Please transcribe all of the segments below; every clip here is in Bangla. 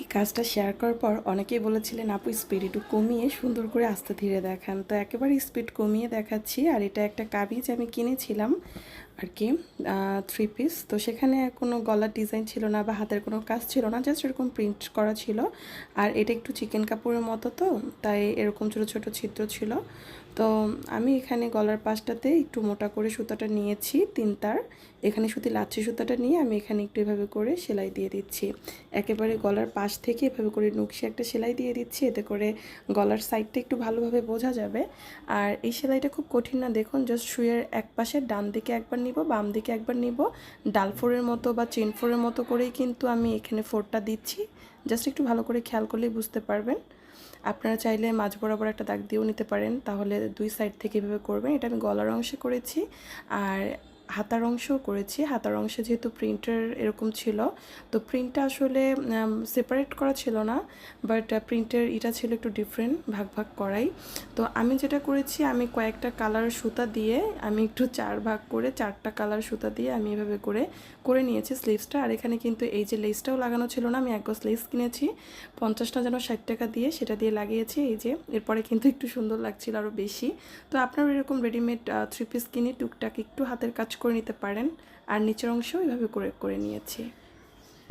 এই কাজটা শেয়ার করার পর অনেকেই বলেছিলেন, আপু স্পিড একটু কমিয়ে সুন্দর করে আস্তে ধীরে দেখান। তো একেবারে স্পিড কমিয়ে দেখাচ্ছি। আর এটা একটা কাবিজ আমি কিনেছিলাম আর কি থ্রি পিস তো সেখানে কোনো গলার ডিজাইন ছিল না বা হাতের কোনো কাজ ছিল না জাস্ট এরকম প্রিন্ট করা ছিল। আর এটা একটু চিকেন কাপড়ের মতো তো, তাই এরকম ছোট ছোট ছিদ্র ছিল। তো আমি এখানে গলার পাশটাতে একটু মোটা করে সুতাটা নিয়েছি তিন তার এখানে সুতি লাচ্ছি সুতাটা নিয়ে আমি এখানে একটু এভাবে করে সেলাই দিয়ে দিচ্ছি। একেবারে গলার পাশ থেকে এভাবে করে নকশি একটা সেলাই দিয়ে দিচ্ছি। এতে করে গলার সাইডটা একটু ভালোভাবে বোঝা যাবে। আর এই সেলাইটা খুব কঠিন না। দেখুন জাস্ট শুয়ের এক পাশে ডান দিকে একবার নিব, বাম দিকে একবার নিব। ডাল ফোরের মতো বা চেন ফোরের মতো করেই কিন্তু আমি এখানে ফোরটা দিচ্ছি। জাস্ট একটু ভালো করে খেয়াল করলেই বুঝতে পারবেন। আপনারা চাইলে মাঝ বরাবর একটা দাগ দিয়েও নিতে পারেন। তাহলে দুই সাইড থেকে এভাবে করবেন। এটা আমি গলার অংশে করেছি। আর হাতার অংশও করেছি। হাতার অংশে যেহেতু প্রিন্টার এরকম ছিল, তো প্রিন্টটা আসলে সেপারেট করা ছিল না বাট প্রিন্টের এটা ছিল একটু ডিফারেন্ট ভাগ ভাগ করাই। তো আমি যেটা করেছি, আমি কয়েকটা কালার সুতা দিয়ে, আমি একটু চার ভাগ করে চারটা কালার সুতা দিয়ে আমি এভাবে করে করে নিয়েছি স্লিভসটা আর এখানে কিন্তু এই যে লেসটাও লাগানো ছিল না, আমি এক গজ লেস কিনেছি। পঞ্চাশটা যেন ষাট টাকা দিয়ে সেটা দিয়ে লাগিয়েছি, এই যে, এরপরে কিন্তু একটু সুন্দর লাগছিল আরও বেশি। তো আপনারা এরকম রেডিমেড থ্রি পিস কিনে টুকটাক একটু হাতের কাজ করে নিতে পারেন। আর নিচের অংশও এভাবে করে করে নিয়েছি।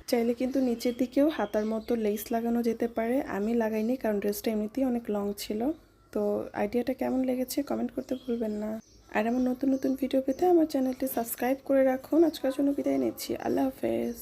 চাইলে কিন্তু নিচের দিকেও হাতার মতো লেস লাগানো যেতে পারে। আমি লাগাইনি কারণ ড্রেসটা এমনিতেই অনেক লং ছিল। তো আইডিয়াটা কেমন লেগেছে কমেন্ট করতে ভুলবেন না। আর আমার নতুন নতুন ভিডিও পেতে আমার চ্যানেলটি সাবস্ক্রাইব করে রাখুন। আজকের জন্য বিদায় নিচ্ছি। আল্লাহ হাফেজ।